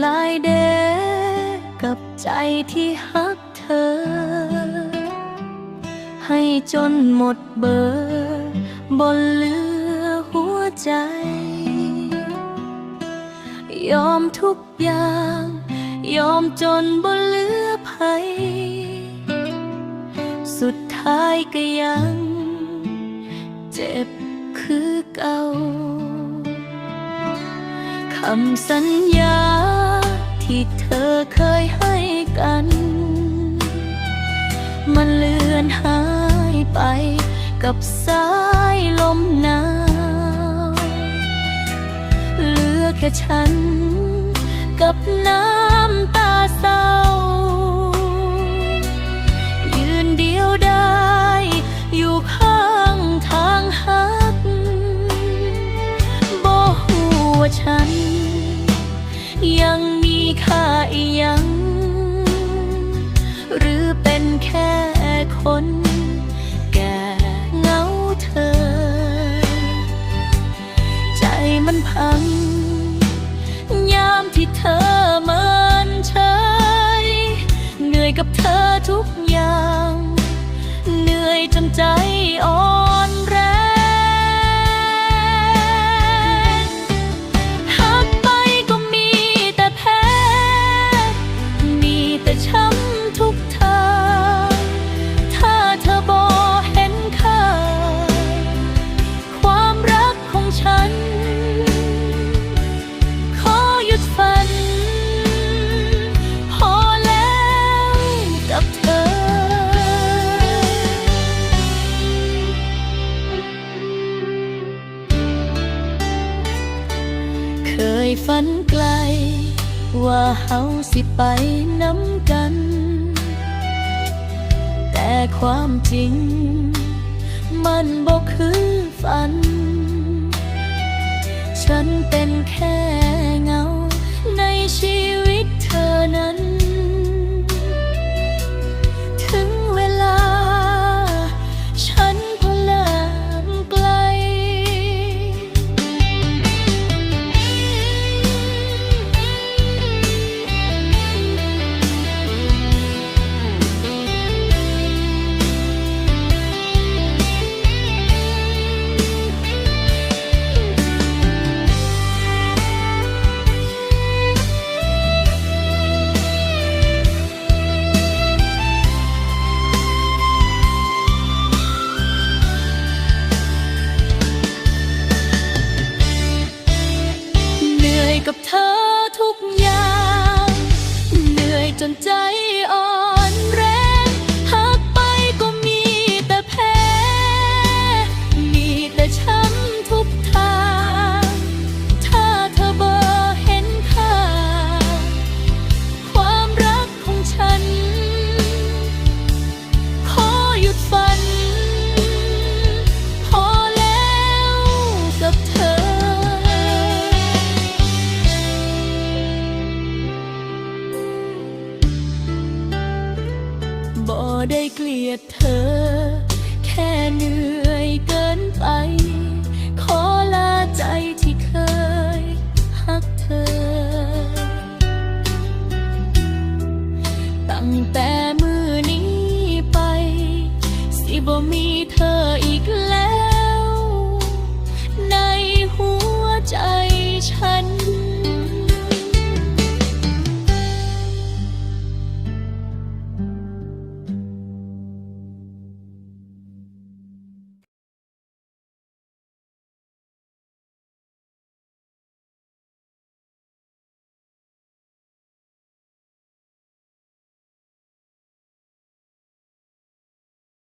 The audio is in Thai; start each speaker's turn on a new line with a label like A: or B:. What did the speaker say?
A: หลายเดกับใจที่ฮักเธอ ให้จนหมดเบอร์บนเหลือหัวใจ ยอมทุกอย่าง ยอมจนบนเหลือภัย สุดท้ายก็ยัง เจ็บคือเก่าคำสัญญา ที่เธอเคยให้กัน มันเลือนหายไปกับสายลมหนาวเหลือแค่ฉันกับน้ำตาเศร้า พัง ยามที่เธอเมินเฉยเหนื่อยกับเธอทุกอย่าง ยฝันไกล ว่าเฮาสิไปน้ำกัน แต่ความจริง มันบอกคือฝัน ฉันเป็นแค่ กับเธอทุกอย่าง เหนื่อยจนใจอ่อน พอได้เกลียดเธอ แค่เหนื่อยเกินไป ขอลาใจที่เคยฮักเธอ ตั้งแต่มือนี้ไป สิบ่มีเธออีก